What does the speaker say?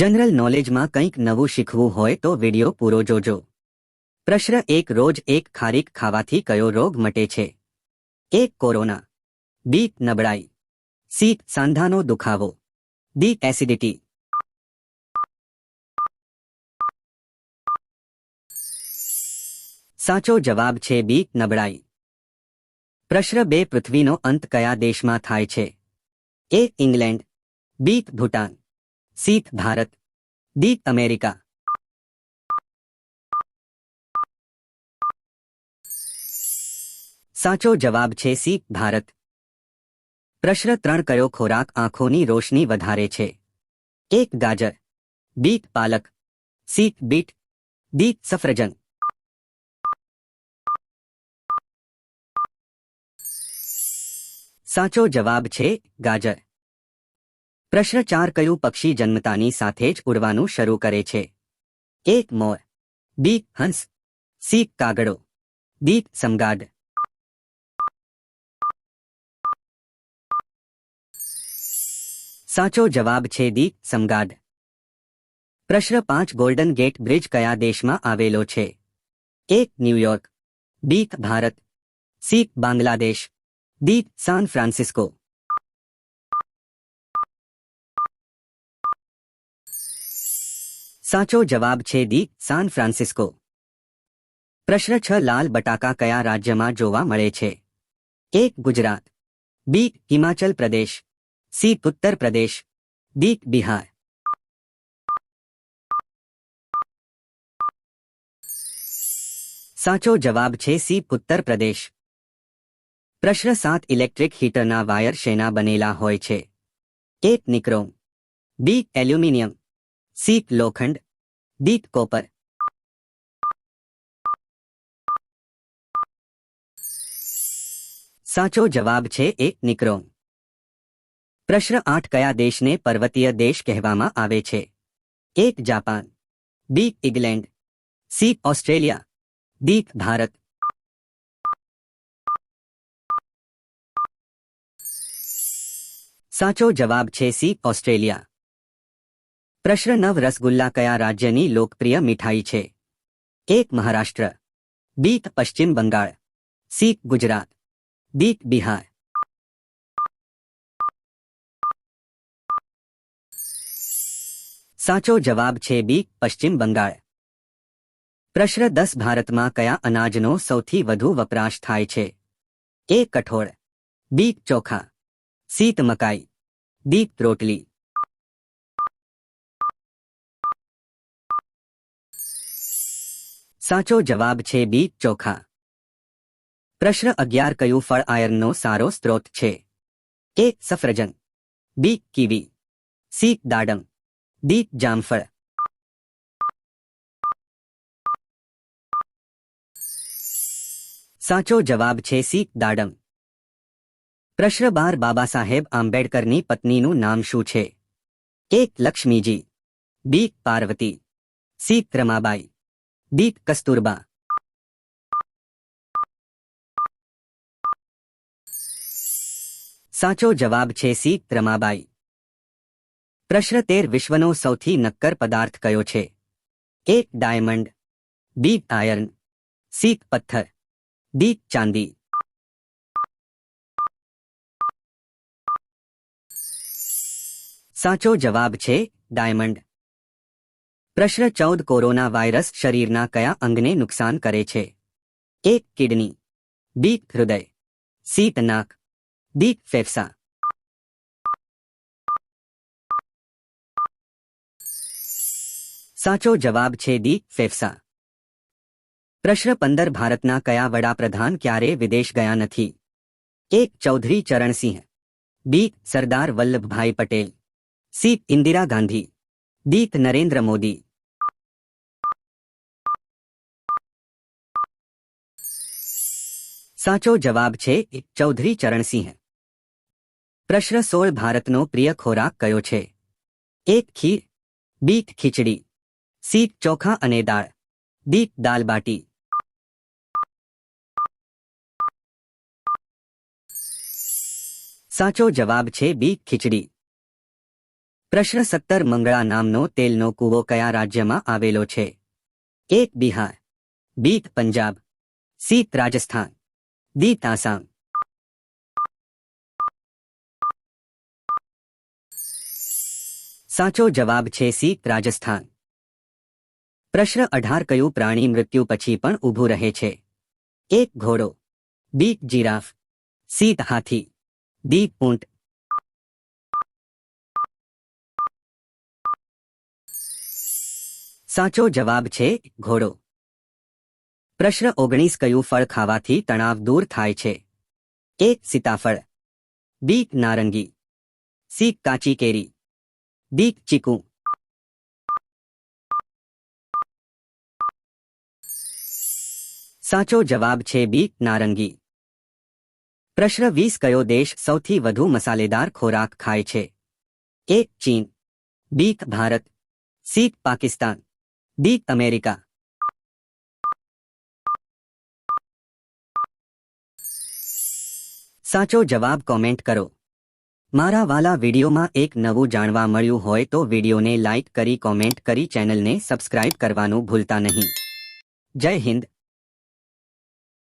general નોલેજમાં કંઈક નવું શીખવું હોય તો વિડીયો પૂરો જોજો પ્રશ્ન એક રોજ એક ખારીક ખાવાથી કયો રોગ મટે છે એ કોરોના બી નબળાઈ સી સાંધાનો દુખાવો ડી એસિડિટી સાચો જવાબ છે બી નબળાઈ પ્રશ્ન બે પૃથ્વીનો અંત કયા દેશમાં થાય છે A England B Bhutan C Bharat the America साचो जवाब छे सीत भारत प्रश्न त्रण कयो खोराक आँखों की रोशनी वधारे छे एक गाजर बीत पालक सीख बीट दी सफरजन साचो जवाब छे गाजर પ્રશ્ન ચાર કયું પક્ષી જન્મતાની સાથે જ ઉડવાનું શરૂ કરે છે એક મોર બી હંસ સી કાગડો દી સમગાડ સાચો જવાબ છે દી સમગાડ પ્રશ્ન પાંચ ગોલ્ડન ગેટ બ્રિજ કયા દેશમાં આવેલો છે એક New York B Bharat C Bangladesh D San Francisco સાચો જવાબ છે D سان فرانسિસ્કો પ્રશ્ન 6 લાલ બટાકા કયા રાજ્યમાં જોવા મળે છે A Gujarat B Himachal Pradesh C Uttar Pradesh D Bihar સાચો જવાબ છે C ઉત્તર પ્રદેશ પ્રશ્ન 7 ઇલેક્ટ્રિક હીટર ના વાયર શેના બનીલા હોય છે A nichrome B aluminium C लोखंड डी कॉपर साचो जवाब छे 1 निक्रो प्रश्न 8 કયા દેશ ને પર્વતીય દેશ કહેવામાં આવે છે 1 Japan B England C Australia D Bharat સાચો જવાબ છે સી ઓસ્ટ્રેલિયા પ્રશ્ન નવ રસગુલ્લા કયા રાજ્યની લોકપ્રિય મીઠાઈ છે એક મહારાષ્ટ્ર બીત પશ્ચિમ બંગાળ સી ગુજરાત દીક બિહાર સાચો જવાબ છે બીક પશ્ચિમ બંગાળ પ્રશ્ન દસ ભારતમાં કયા અનાજનો સૌથી વધુ વપરાશ થાય છે એ કઠોળ બી ચોખા સીત મકાઈ દીપ રોટલી સાચો જવાબ છે બી ચોખા પ્રશ્ન અગિયાર કયું ફળ આયર્નનો સારો સ્ત્રોત છે એ સફરજન બી કીવી સી દાડમ ડી જામફળ સાચો જવાબ છે સી દાડમ પ્રશ્ન બાર બાબા સાહેબ આંબેડકરની પત્નીનું નામ શું છે A Lakshmiji B Parvati C Ramabai D Kasturba સાચો જવાબ છે સી ત્રમાબાઈ પ્રશ્ન તેર વિશ્વનો સૌથી નક્કર પદાર્થ કયો છે એક ડાયમંડ બી આયર્ન સી પથ્થર ડી ચાંદી સાચો જવાબ છે ડાયમંડ પ્રશ્ન ચૌદ કોરોના વાયરસ શરીરના કયા અંગને નુકસાન કરે છે એ કિડની બી હૃદય સી નાક ડી ફેફસા સાચો જવાબ છે દી ફેફસા પ્રશ્ન પંદર ભારતના કયા વડાપ્રધાન ક્યારે વિદેશ ગયા નથી એક Chaudhary Charansingh B Sardar Vallabhbhai Patel C Indira Gandhi D Narendra Modi साचो जवाब छे चौधरी चरण सिंह प्रश्न सोल भारत नो प्रिय खोराक कयो छे एक खीर बीत खिचड़ी सीत चोखा अने दाल दीत दाल बाटी साचो जवाब छे बीत खिचड़ी પ્રશ્ન 70 મંગળા નામનો તેલનો કૂવો કયા રાજ્યમાં આવેલો છે એ બિહાર બીત પંજાબ સીત રાજસ્થાન દી તાસા સાચો જવાબ છે સીત રાજસ્થાન પ્રશ્ન 18 કયો પ્રાણી મૃત્યુ પછી પણ ઊભો રહે છે એ ઘોડો બી જીરાફ સી તહાથી દી પોન્ટ સાચો જવાબ છે ઘોડો પ્રશ્ન 19 કયો ફળ ખાવાથી તણાવ દૂર થાય છે એક सीताફળ બીક નારંગી સી કાચી કેરી દીક ચીકુ સાચો જવાબ છે બી નારંગી પ્રશ્ન 20 કયો દેશ સૌથી વધુ મસાલેદાર ખોરાક ખાય છે એક ચીન B Bharat C Pakistan D America साचो जवाब कमेंट करो मारा वाला वीडियो में एक नवू जाए तो वीडियो ने लाइक करी कमेंट करी चैनल ने सब्सक्राइब करने भूलता नहीं जय हिंद